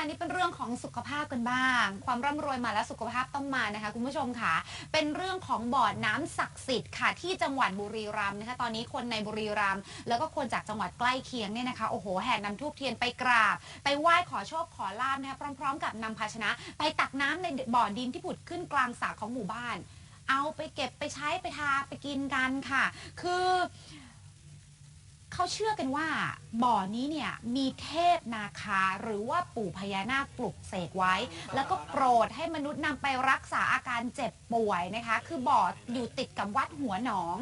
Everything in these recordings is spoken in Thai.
ค่ะนี่เป็นเรื่องของสุขภาพกันบ้าง ความร่ำรวยมาแล้วสุขภาพต้องมานะคะ คุณผู้ชมค่ะ เป็นเรื่องของบ่อน้ำศักดิ์สิทธิ์ค่ะ ที่จังหวัดบุรีรัมย์นะคะ ตอนนี้คนในบุรีรัมย์แล้วก็คนจากจังหวัดใกล้เคียงเนี่ยนะคะโอ้โหแห่นำทูบเทียนไปกราบ ไปไหว้ขอโชคขอลาบนะคะพร้อม ๆ กับนำภาชนะ ไปตักน้ำในบ่อดินที่ผุดขึ้นกลางสระของหมู่บ้าน เอาไปเก็บไปใช้ไปทาไปกินกันค่ะ คือ เขาเชื่อกันว่า บ่อนี้เนี่ยมีเทพนาคาหรือว่าปู่พญานาคปลุกเสกไว้ แล้วก็โปรดให้มนุษย์นำไปรักษาอาการเจ็บป่วยนะคะ คือบ่ออยู่ติดกับวัดหัวหนอง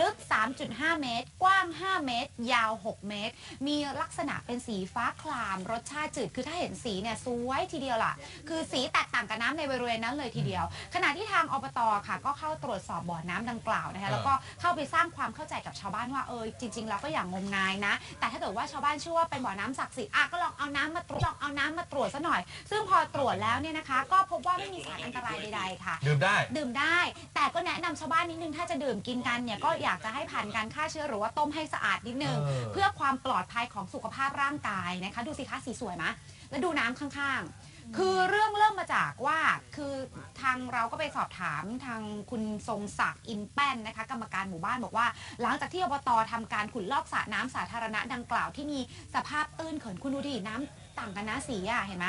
ลึก 3.5 เมตร กว้าง 5 เมตร ยาว 6 เมตร มีลักษณะเป็นสีฟ้าคลามรสชาติจืดคือถ้าเห็นสีเนี่ยสวยทีเดียวล่ะ คือสีแตกต่างกับน้ำในบริเวณนั้นเลยทีเดียว ขณะที่ทางอบตค่ะ ก็เข้าตรวจสอบบ่อน้ำดังกล่าวนะคะแล้วก็เข้าไปสร้างความเข้าใจกับชาวบ้านว่าเออจริง ๆ แล้วก็อย่างงมงายนะ แต่ถ้าเกิดว่าชาวบ้านเชื่อว่าเป็นบ่อน้ำศักดิ์สิทธิ์อะก็ลองเอาน้ำมาตรวจลองเอาน้ำมาตรวจซะหน่อย ซึ่งพอตรวจแล้วเนี่ยนะคะ ก็พบว่าไม่มีสารอันตรายใดๆค่ะ ดื่มได้ ดื่มได้ แต่ก็แนะนำชาวบ้านนิดนึง ถ้าจะดื่มกินกันเนี่ยก็อยากจะให้ผ่านการฆ่าเชื้อหรือว่าต้มให้สะอาดนิดนึง เออ เพื่อความปลอดภัยของสุขภาพร่างกายนะคะ ดูสิคะสีสวยไหมแล้วดูน้ำข้างๆ คือเรื่องเริ่มมาจากว่าคือทางเราก็ไปสอบถามทางคุณทรงศักดิ์อินแป้นนะคะ กรรมการหมู่บ้านบอกว่า หลังจากที่อบตทำการขุดลอกสระน้ำสาธารณะดังกล่าวที่มีสภาพตื้นเขินคุณดูดิน้ำต่างกันนะสีอะเห็นไหม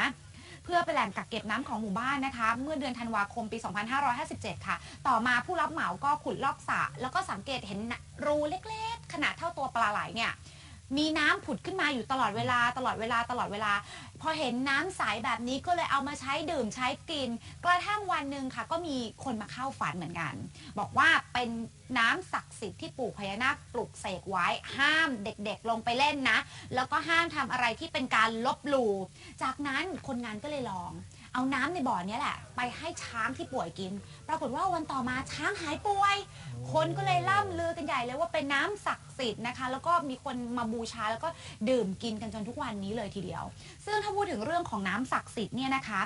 เพื่อเป็นแหล่งกักเก็บน้ำของหมู่บ้านนะคะ เมื่อเดือนธันวาคมปี 2557 ค่ะ ต่อมาผู้รับเหมาก็ขุดลอกสระแล้วก็สังเกตเห็นรูเล็กๆ ขนาดเท่าตัวปลาไหลเนี่ย มีน้ำผุดขึ้นมาอยู่ตลอดเวลาตลอดเวลาตลอดเวลา พอเห็นน้ำใสแบบนี้ก็เลยเอามาใช้ดื่มใช้กิน กระทั่งวันหนึ่งค่ะ ก็มีคนมาเข้าฝันเหมือนกัน บอกว่าเป็นน้ำศักดิ์สิทธิ์ที่ปู่พญานาคปลุกเสกไว้ห้ามเด็กๆลงไปเล่นนะ แล้วก็ห้ามทำอะไรที่เป็นการลบหลู่จากนั้นคนงานก็เลยลอง เอาน้ำในบ่อเนี้ยแหละ ไปให้ช้างที่ป่วยกิน ปรากฏว่าวันต่อมาช้างหายป่วย คนก็เลยล่ำลือกันใหญ่เลยว่าเป็นน้ำศักดิ์สิทธิ์นะคะ แล้วก็มีคนมาบูชาแล้วก็ดื่มกินกันจนทุกวันนี้เลยทีเดียว ซึ่งถ้าพูดถึงเรื่องของน้ำศักดิ์สิทธิ์เนี่ยนะคะ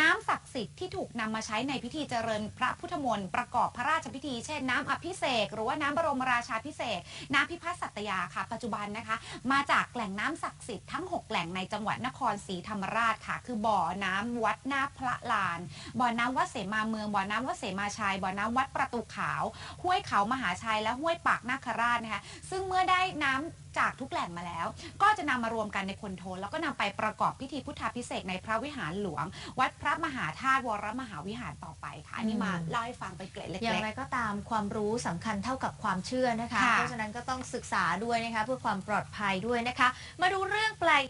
น้ำศักดิ์สิทธิ์ที่ถูกนำมาใช้ในพิธีเจริญพระพุทธมนต์ประกอบพระราชพิธีเช่นน้ำอภิเษกหรือว่าน้ำบรมราชาพิเศษกน้ำพิพัฒน์สัตยาค่ะ ปัจจุบันนะคะ มาจากแหล่งน้ำศักดิ์สิทธิ์ทั้ง 6 แหล่งในจังหวัดนครศรีธรรมราชค่ะ คือบ่อน้ำวัดหน้าพระลาน บ่อน้ำวัดเสมาเมือง บ่อน้ำวัดเสมาชัย บ่อน้ำวัดประตูขาว ห้วยเขามหาชัย และห้วยปากนาคราชนะคะ ซึ่งเมื่อได้น้ำจากทุกแหล่งมาแล้ว ก็จะนำมารวมกันในคนโทน แล้วก็นำไปประกอบพิธีพุทธาพิเศษกในพระวิหารหลวง วัดพระมหาธาตุวรมหาวิหารต่อไปค่ะอันนี้มาอืมเล่าให้ฟังเป็นเกร็ดเล็อย่างกไรก็ตามความรู้สำคัญเท่ากับความเชื่อนะคะ ค่ะ เพราะฉะนั้นก็ต้องศึกษาด้วยนะคะ เพื่อความปลอดภัยด้วยนะคะ มาดูเรื่องแปลก